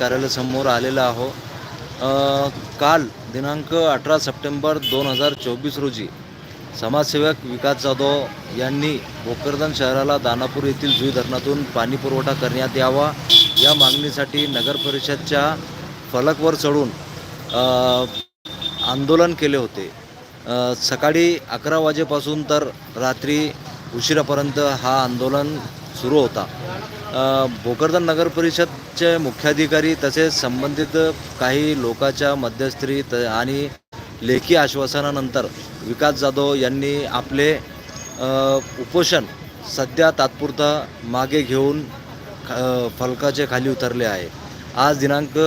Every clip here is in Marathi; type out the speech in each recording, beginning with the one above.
कार्यालयासमोर आलेलो आहो. काल दिनांक अठरा सप्टेंबर दोन हजार चोवीस रोजी समाजसेवक विकास जाधव यांनी भोकरदन शहराला दानापूर येथील जुई धरणातून पाणी पुरवठा करण्यात यावा या मागणीसाठी नगर परिषदच्या फलकवर चढून आंदोलन केले होते. सकाळी अकरा वाजेपासून तर रात्री उशिरापर्यंत हा आंदोलन सुरू होता. भोकरदन नगर परिषदचे मुख्याधिकारी तसेच संबंधित काही लोकांच्या मध्यस्थी त आणि लेखी आश्वासनानंतर विकास जाधव यांनी आपले उपोषण सध्या तात्पुरता मागे घेऊन फलकाचे खाली उतरले आहे. आज दिनांक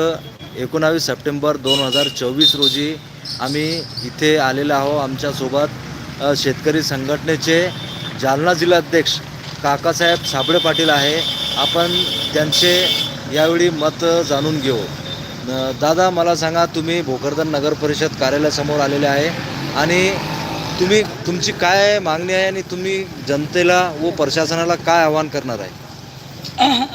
एकोणावीस सप्टेंबर दोन हजार चोवीस रोजी आम्ही इथे आलेलो आहो आमच्यासोबत शेतकरी संघटनेचे जालना जिल्हाध्यक्ष काकासाहेब साबळे पाटील आहे. आपण त्यांचे यावेळी मत जाणून घेऊ. दादा मला सांगा तुम्ही भोकरदन नगर परिषद कार्यालयासमोर आलेले आहे आणि तुम्ही तुमची काय मागणी आहे आणि तुम्ही जनतेला व प्रशासनाला काय आवाहन करणार आहे?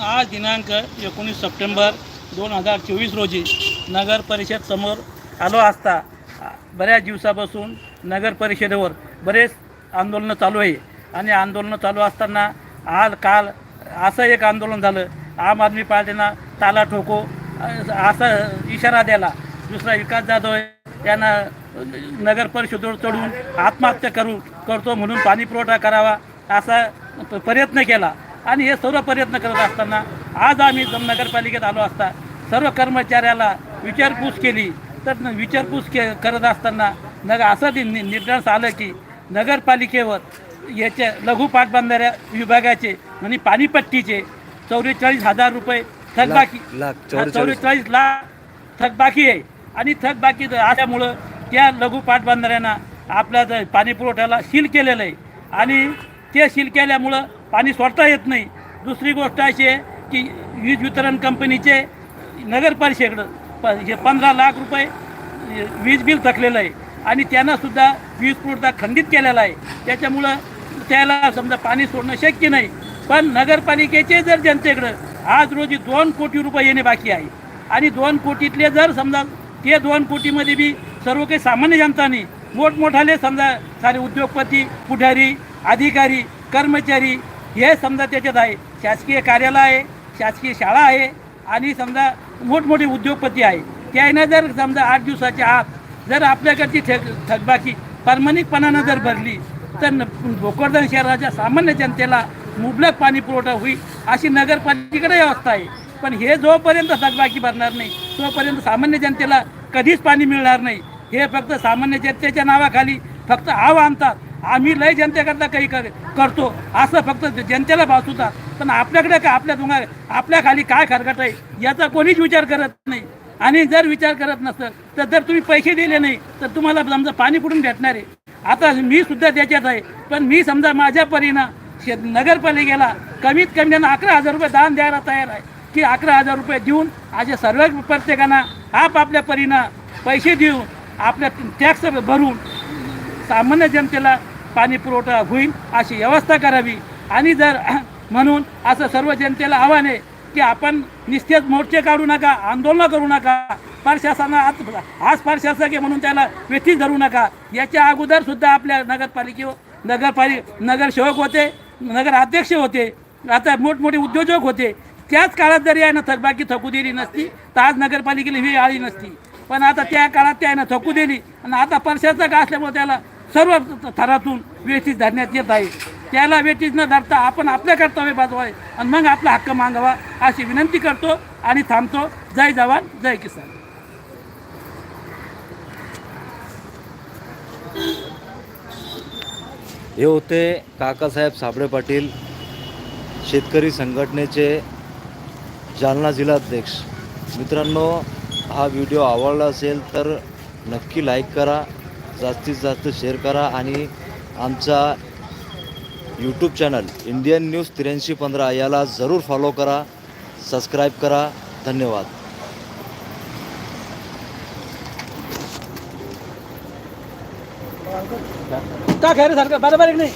आज दिनांक एकोणीस सप्टेंबर दोन हजार चोवीस रोजी नगर परिषद समोर आलो असता बऱ्याच दिवसापासून नगर परिषदेवर बरेच आंदोलनं चालू आहे. आणि आंदोलनं चालू असताना आज काल असं एक आंदोलन झालं. आम आदमी पार्टीनं ताला ठोको असा इशारा द्याला दुसरा विकास जाधव यांना नगर परिषदेवर चढून आत्महत्या करू करतो म्हणून पाणी पुरवठा करावा असा प्रयत्न केला. आणि हे सर्व प्रयत्न करत असताना आज आम्ही नगरपालिकेत आलो असता सर्व कर्मचाऱ्याला विचारपूस केली. तर विचारपूस के करत असताना नग असं नि- निर्णय आलं की नगरपालिकेवर याचे लघु पाटबंधाऱ्या विभागाचे म्हणजे पाणीपट्टीचे चौवेचाळीस हजार रुपये थकबाकी चौवेचाळीस. लाख थकबाकी आहे. आणि थकबाकी असल्यामुळं त्या लघु पाटबंधाऱ्यांना आपल्या ज- पाणी पुरवठ्याला सील केलेलं आहे. आणि ते सील केल्यामुळं पाणी सोडता येत नाही. दुसरी गोष्ट अशी आहे की वीज वितरण कंपनीचे नगर परिषदेकडं प हे पंधरा लाख रुपये वीज बिल थकलेलं आहे. आणि त्यांनासुद्धा वीज पुरवठा खंडित केलेला आहे. त्याच्यामुळं त्याला समजा पाणी सोडणं शक्य नाही. पण नगरपालिकेचे जर जनतेकडं आज रोजी दोन कोटी रुपये येणे बाकी आहे. आणि दोन कोटीतले जर समजा ते दोन कोटीमध्ये बी सर्व काही सामान्य जनतानी मोठमोठाले समजा सारे उद्योगपती पुढारी अधिकारी कर्मचारी हे समजा त्याच्यात आहे. शासकीय कार्यालय आहे शासकीय शाळा आहे आणि समजा मोठमोठे उद्योगपती आहे. त्यांना जर समजा आठ दिवसाच्या आत जर आपल्याकडची ठग थकबाकी प्रामाणिकपणानं जर भरली तर भोकरदन शहराच्या सामान्य जनतेला मुबलक पाणी पुरवठा होईल अशी नगरपालिकेकडे व्यवस्था आहे. पण हे जोपर्यंत थकबाकी भरणार नाही तोपर्यंत सामान्य जनतेला कधीच पाणी मिळणार नाही. हे फक्त सामान्य जनतेच्या नावाखाली फक्त आव आणतात. आम्ही लय जनतेकरता काही कर करतो असं फक्त जनतेला भासवतात. पण आपल्याकडे का आपल्या तुम्हाला आपल्या खाली काय खरकट आहे याचा कोणीच विचार करत नाही. आणि जर विचार करत नसतं तर जर तुम्ही पैसे दिले नाही तर तुम्हाला समजा पाणी कुठून भेटणार आहे? आता मी सुद्धा त्याच्यात आहे पण मी समजा माझ्या परीनं शे नगरपालिकेला कमीत कमी त्यांना अकरा हजार रुपये दान द्यायला तयार आहे की अकरा हजार रुपये देऊन आज सर्व प्रत्येकांना आपापल्या परीनं पैसे देऊन आपल्या टॅक्स भरून सामान्य जनतेला पाणी पुरवठा होईल अशी व्यवस्था करावी. आणि जर म्हणून असं सर्व जनतेला आव्हान आहे की आपण निश्चित मोर्चे काढू नका आंदोलनं करू नका प्रशासना आज आज प्रशासक आहे म्हणून त्याला व्यथित धरू नका. याच्या अगोदर सुद्धा आपल्या नगरपालिकेवर नगरपालिक नगरसेवक होते नगराध्यक्ष होते आता मोठमोठे उद्योजक होते. त्याच काळात जरी आहे ना थकबाकी थकू दिली नसती तर आज नगरपालिकेला ही आली नसती. पण आता त्या काळात त्यानं थकू दिली. आणि आता प्रशासक असल्यामुळे त्याला सर्व थरातून व्यवस्थित धरण्यात येत आहे. त्याला वेठीस न धरता आपण आपल्या कर्तव्य बाजवाय आणि मग आपला हक्क मागावा अशी विनंती करतो आणि थांबतो. जय जवान जय किसान. हे होते काकासाहेब साबळे पाटील शेतकरी संघटनेचे जालना जिल्हाध्यक्ष मित्रांनो हा व्हिडिओ आवडला असेल तर नक्की लाईक करा जास्तीत जास्त शेअर करा आणि आमचा यूट्यूब चॅनल इंडियन न्यूज त्र्याऐंशी पंधरा याला जरूर फॉलो करा सबस्क्राईब करा धन्यवाद का खैर सारखं बरोबर आहे की नाही.